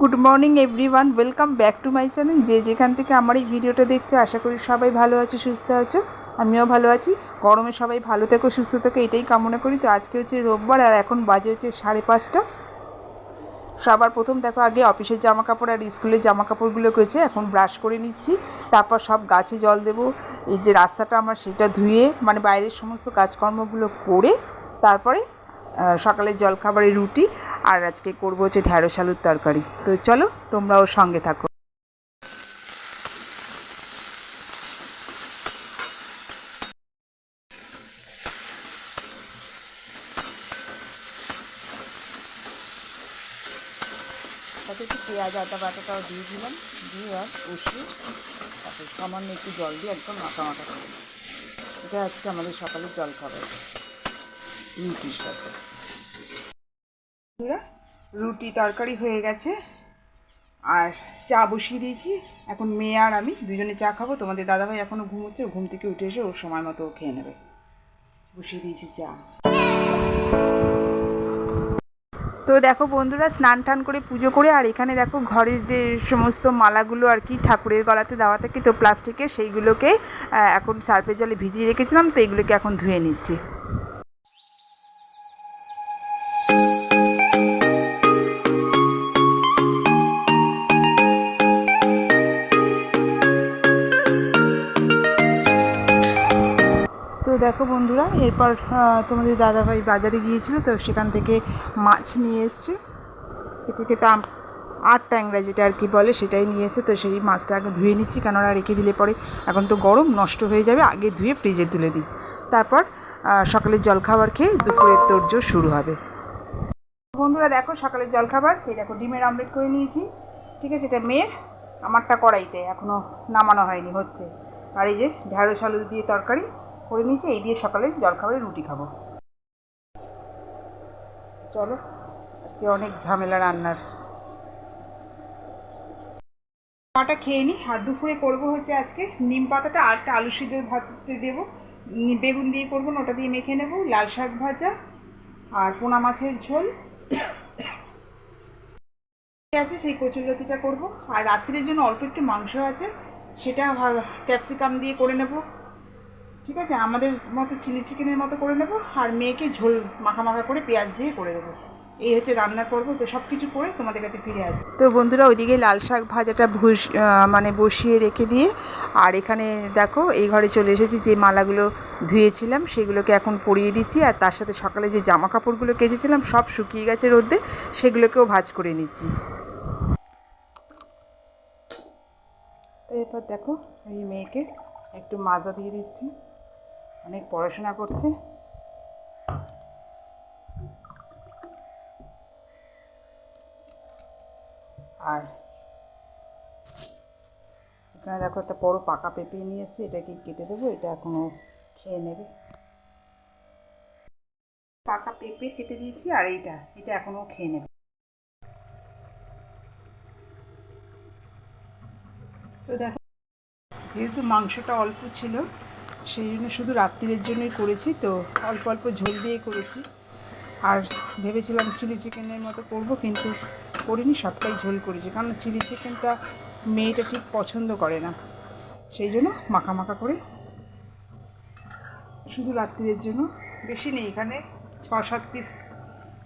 Good morning everyone welcome back to my channel যে যেখান থেকে আমার এই ভিডিওটা দেখছ, আশা করি সবাই ভালো আছে, সুস্থ আছো। আমিও ভালো আছি। গরমে সবাই ভালো থেকো, সুস্থ থেকো, এটাই কামনা করি। তো আজকে হচ্ছে রোববার, আর এখন বাজে হচ্ছে সাড়ে পাঁচটা। সবার প্রথম দেখো, আগে অফিসের জামা কাপড় আর স্কুলের জামা কাপড়গুলো করেছে, এখন ব্রাশ করে নিচ্ছি। তারপর সব গাছে জল দেবো। এই যে রাস্তাটা আমার, সেটা ধুয়ে মানে বাইরের সমস্ত কাজকর্মগুলো করে, তারপরে সকালের জলখাবারে রুটি আর আজকে করব হচ্ছে ঢ্যাঁড়স আলুর তরকারি। তো চলো, তোমরাও সঙ্গে থাকো। একটু পেঁয়াজ, আদা, বাটাটাও দিয়ে দিলাম। দিয়ে আর কষিয়ে তারপর সামান্য একটু জল দিয়ে একদম মাখা মাখা করে এটা আজকে আমাদের সকালের জল খাবার রুটির সাথে বন্ধুরা, রুটি তরকারি হয়ে গেছে। আর চা বসিয়ে দিয়েছি। এখন মেয়ে আর আমি দুজনে চা খাব। তোমাদের দাদাভাই এখনও ঘুমোচ্ছে ঘুম থেকে উঠে এসে ওর সময় মতো খেয়ে নেবে। বসিয়ে দিয়েছি চা। তো দেখো বন্ধুরা স্নান টান করে পুজো করে আর এখানে দেখো ঘরের যে সমস্ত মালাগুলো আর কি ঠাকুরের গলাতে দেওয়া থাকে তো প্লাস্টিকের সেইগুলোকে এখন সার্ফে জলে ভিজিয়ে রেখেছিলাম তো এগুলোকে এখন ধুয়ে নিচ্ছি। দেখো বন্ধুরা এরপর তোমাদের দাদাভাই বাজারে গিয়েছিল তো সেখান থেকে মাছ নিয়ে এসছে। কেটে আম- আট ট্যাংরা যেটা আর কি বলে সেটাই নিয়ে এসে তো সেই মাছটা আগে ধুয়ে নিচ্ছি কেননা রেখে দিলে পরে এখন তো গরম নষ্ট হয়ে যাবে আগে ধুয়ে ফ্রিজে তুলে দিই। তারপর আহ, সকালের জলখাবার খেয়ে দুপুরের তোরজোর শুরু হবে। বন্ধুরা দেখো সকালের জলখাবার এই দেখো ডিমের আমলেট করে নিয়েছি ঠিক আছে? এটা মেয়ের আমারটা কড়াইতে এখনও নামানো হয়নি হচ্ছে। আর এই যে ঢ্যাঁড়স আলু দিয়ে তরকারি করে নিয়েছি, এই দিয়ে সকালে জলখাবারে রুটি খাব। চলো, আজকে অনেক ঝামেলা রান্নার। খাওয়াটা খেয়ে নিই আর দুপুরে করব হচ্ছে আজকে নিম পাতাটা, আর একটা আলু সিদ্ধ ভাতে দেবো। বেগুন দিয়ে করব ওটা দিয়ে মেখে নেব। লাল শাক ভাজা আর পোনা মাছের ঝোল। আছে, সেই কচুরলতিটা করব। আর রাত্রির জন্য অল্প একটু মাংস আছে, সেটা ক্যাপসিকাম দিয়ে করে নেব। ঠিক আছে? আমাদের মতো চিলি চিকেনের মতো করে নেব আর মেয়েকে ঝোল মাখা মাখা করে পেঁয়াজ দিয়ে করে দেবো। এই হচ্ছে রান্না করব তো সব কিছু করে তোমাদের কাছে ফিরে আসবে তো বন্ধুরা, ওইদিকে লাল শাক ভাজাটা ভুষ মানে বসিয়ে রেখে দিয়ে আর এখানে দেখো, এই ঘরে চলে এসেছি যে মালাগুলো ধুয়েছিলাম, সেগুলোকে এখন পরিয়ে দিচ্ছি আর তার সাথে সকালে যে জামা কাপড়গুলো কেচেছিলাম, সব শুকিয়ে গেছে রোদ্দে সেগুলোকেও ভাজ করে নিচ্ছি। এরপর দেখো, এই মেয়েকে একটু মাজা দিয়ে দিচ্ছি। অনেক পড়াশোনা করছে। আর এখানে দেখো একটা বড় পাকা পেঁপে নিয়ে এসেছি, এটাকে কেটে দেবো, এটা এখনও খেয়ে নেবে। পাকা পেঁপে কেটে দিয়েছি, আর এইটা, এটা এখনও খেয়ে নেবে। তো দেখো, যেহেতু মাংসটা অল্প ছিল সেই জন্য শুধু রাত্রিরের জন্যই করেছি তো অল্প অল্প ঝোল দিয়ে করেছি। আর ভেবেছিলাম চিলি চিকেনের মতো করব, কিন্তু করিনি, সবটাই ঝোল করেছি। কারণ চিলি চিকেনটা মেয়েটা ঠিক পছন্দ করে না। সেই জন্য মাখা মাখা করে শুধু রাত্রিরের জন্য। বেশি নেই, এখানে ছ সাত পিস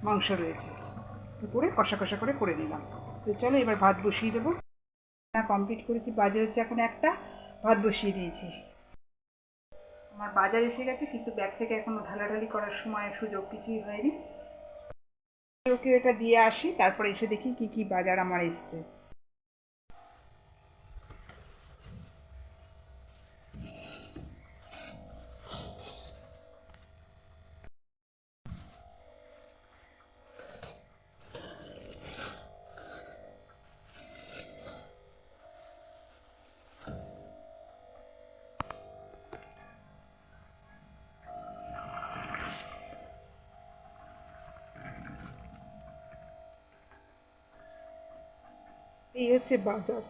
মাংস রয়েছে। করে কষা কষা করে করে নিলাম। তো চলো এবার ভাত বসিয়ে দেবো। কমপ্লিট করেছি। বাজার হচ্ছে এখন একটা। ভাত বসিয়ে দিয়েছি। আমার বাজার এসে গেছে, কিন্তু ব্যাগ থেকে এখনও ঢালাঢালি করার সময় সুযোগ কিছুই হয়নি। ওকে এটা দিয়ে আসি, তারপরে এসে দেখি কি কি বাজার আমার এসছে। হচ্ছে বাজার।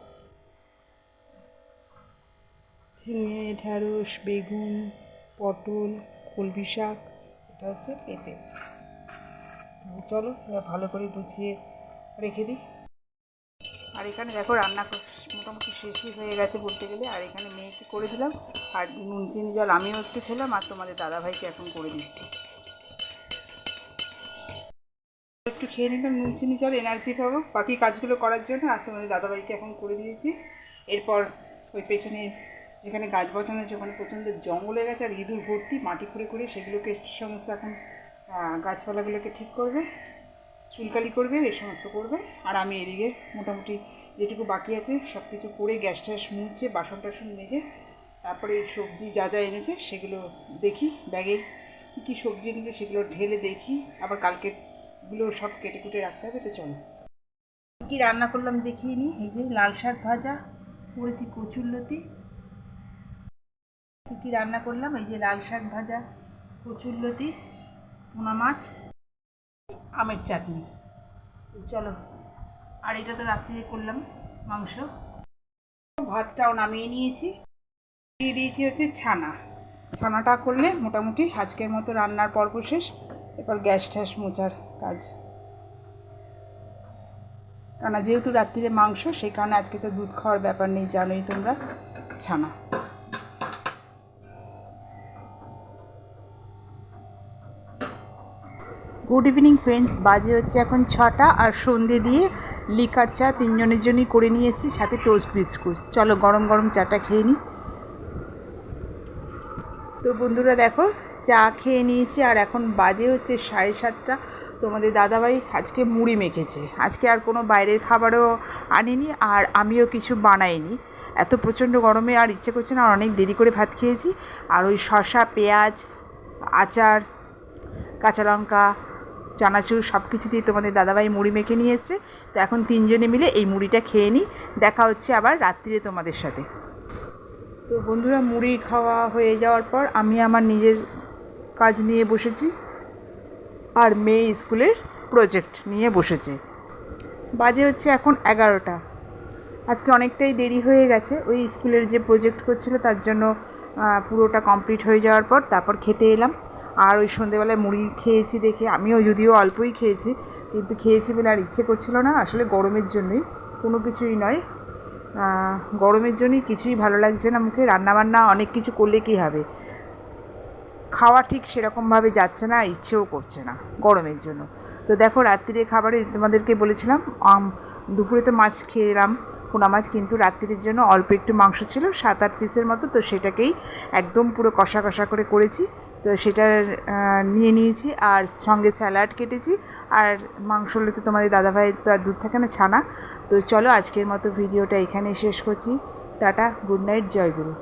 ঝিঙে ঢ্যাঁড়স বেগুন, পটল, কলমি শাক, এটা হচ্ছে পেঁপে। চলো ভালো করে গুছিয়ে রেখে দিই। আর এখানে দেখো রান্না মোটামুটি শেষই হয়ে গেছে বলতে গেলে। আর এখানে মেয়েকে করে দিলাম। আর নুন, চিনি, জল আমিও একটু খেলাম আর তোমাদের দাদাভাইকে এখন করে দিচ্ছি। খেয়ে নিলাম নুন চিনি জল এনার্জি পাবো। বাকি কাজগুলো করার জন্য আর তোমাদের দাদাভাইকে এখন করে দিয়েছি। এরপর ওই পেছনে যেখানে গাছ বসানো আছে, ওখানে প্রচণ্ড জঙ্গল হয়ে গেছে, আর ইঁদুর ভর্তি, মাটি খুঁড়ে খুঁড়ে সেগুলোকে সমস্ত এখন গাছপালাগুলোকে ঠিক করবে, চুলকালি করবে এই সমস্ত করবে। আর আমি এদিকে মোটামুটি যেটুকু বাকি আছে সব কিছু করে গ্যাস ট্যাস মুছে, বাসন টাসন মেজে, তারপরে সবজি যা যা এনেছে, সেগুলো দেখি, ব্যাগে কী কী সবজি এনেছে সেগুলো ঢেলে দেখি। আবার কালকেগুলো সব কেটে কুটে রাখতে হবে, তো চলো। কী রান্না করলাম দেখিয়ে নিই এই যে লাল শাক ভাজা, করেছি কচুরলতি কী কী রান্না করলাম? এই যে লাল শাক ভাজা কচুরলতি পোনা মাছ, আমের চাটনি। চলো, আর এটা তো রাত্রিরে করলাম, মাংস। ভাতটাও নামিয়ে নিয়েছি। দিয়ে দিয়েছি হচ্ছে ছানা। ছানাটা করলে মোটামুটি আজকের মতো রান্নার পর্ব শেষ। এরপর গ্যাস ট্যাস মোচার কাজ। কেননা যেহেতু রাত্রিরে মাংস সেই কারণে আজকে তো দুধ খাওয়ার ব্যাপার নেই, জানোই তোমরা, ছানা। গুড ইভিনিং ফ্রেন্ডস বাজে হচ্ছে এখন ছটা আর সন্ধে দিয়ে লিকার চা তিনজনের জন্যই করে নিয়ে এসেছি, সাথে টোস্ট বিস্কুট চলো গরম গরম চাটা খেয়ে নিই তো বন্ধুরা দেখো, চা খেয়ে নিয়েছি আর এখন বাজে হচ্ছে সাড়ে সাতটা। তোমাদের দাদাভাই আজকে মুড়ি মেখেছে। আজকে আর কোনো বাইরের খাবারও আনিনি আর আমিও কিছু বানাইনি। এত প্রচণ্ড গরমে আর ইচ্ছে করছে না অনেক দেরি করে ভাত খেয়েছি। আর ওই শসা, পেঁয়াজ, আচার, কাঁচা লঙ্কা, চানাচুর সব কিছু দিয়ে তোমাদের দাদাভাই মুড়ি মেখে নিয়ে এসছে। তো এখন তিনজনে মিলে এই মুড়িটা খেয়ে নিই। দেখা হচ্ছে আবার রাত্রিরে তোমাদের সাথে। তো বন্ধুরা, মুড়ি খাওয়া হয়ে যাওয়ার পর আমি আমার নিজের কাজ নিয়ে বসেছি। আর মেয়ে স্কুলের প্রজেক্ট নিয়ে বসেছে। বাজে হচ্ছে এখন এগারোটা। আজকে অনেকটাই দেরি হয়ে গেছে। ওই স্কুলের যে প্রজেক্ট করছিল তার জন্য পুরোটা কমপ্লিট হয়ে যাওয়ার পর তারপর খেতে এলাম। আর ওই সন্ধেবেলায় মুড়ি খেয়েছি দেখে, আমিও যদিও অল্পই খেয়েছি, কিন্তু খেয়েছি বলে আর ইচ্ছে করছিল না। আসলে গরমের জন্যই। কোনো কিছুই নয়। গরমের জন্যই কিছুই ভালো লাগছে না মুখে। রান্নাবান্না অনেক কিছু করলে কী হবে? খাওয়া ঠিক সেরকমভাবে যাচ্ছে না ইচ্ছেও করছে না গরমের জন্য। তো দেখো রাত্রিরে খাবারে তোমাদেরকে বলেছিলাম আম, দুপুরে তো মাছ খেলাম পোনা মাছ কিন্তু রাত্রির জন্য অল্প একটু মাংস ছিল সাত আট পিসের মতো তো সেটাকেই একদম পুরো কষা কষা করে করেছি। তো সেটা নিয়ে নিয়েছি আর সঙ্গে স্যালাড কেটেছি আর মাংস হলে তো তোমাদের দাদাভাই তো আর দুধ থাকে না ছানা। তো চলো আজকের মতো ভিডিওটা এখানে শেষ করছি। টাটা গুড নাইট জয় গুরু।